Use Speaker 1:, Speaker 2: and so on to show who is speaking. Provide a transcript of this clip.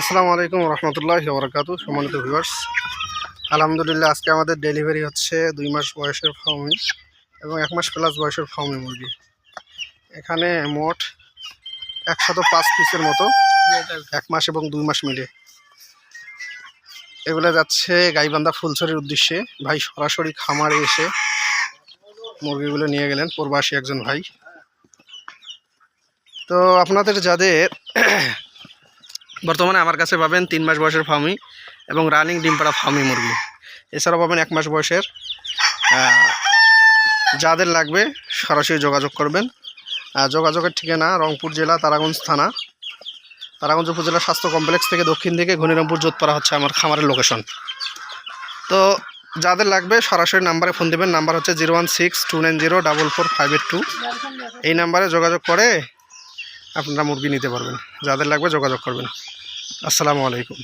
Speaker 1: আসসালামু আলাইকুম রহমতুল্লাহ বরকাতু সম্মানিত ভিউয়ার্স আলহামদুলিল্লাহ, আজকে আমাদের ডেলিভারি হচ্ছে দুই মাস বয়সের ফার্মি এবং এক মাস প্লাস বয়সের ফার্মি মুরগি। এখানে মোট একশত পাঁচ পিসের মতো এক মাস এবং দুই মাস মিলে। এগুলো যাচ্ছে গাইবান্ধা ফুলছড়ির উদ্দেশ্যে। ভাই সরাসরি খামারে এসে মুরগিগুলো নিয়ে গেলেন, প্রবাসী একজন ভাই। তো আপনাদের যাদের বর্তমানে আমার কাছে পাবেন তিন মাস বয়সের ফার্মি এবং রানিং ডিম পাড়া ফার্মি মুরগি। এছাড়াও পাবেন এক মাস বয়সের যাদের লাগবে সরাসরি যোগাযোগ করবেন। যোগাযোগের ঠিকানা রংপুর জেলা তারাগঞ্জ থানা। তারাগঞ্জ উপজেলা স্বাস্থ্য কমপ্লেক্স থেকে দক্ষিণ দিকে ঘনিরামপুর যোধপাড়া হচ্ছে আমার খামারের লোকেশন। তো যাদের লাগবে সরাসরি নাম্বারে ফোন দেবেন, নাম্বার হচ্ছে zero one six two nine zero double four five eight two. এই নাম্বারে যোগাযোগ করে আপনারা মুরগি নিতে পারবেন। যাদের লাগবে যোগাযোগ করবেন। আসসালামু আলাইকুম।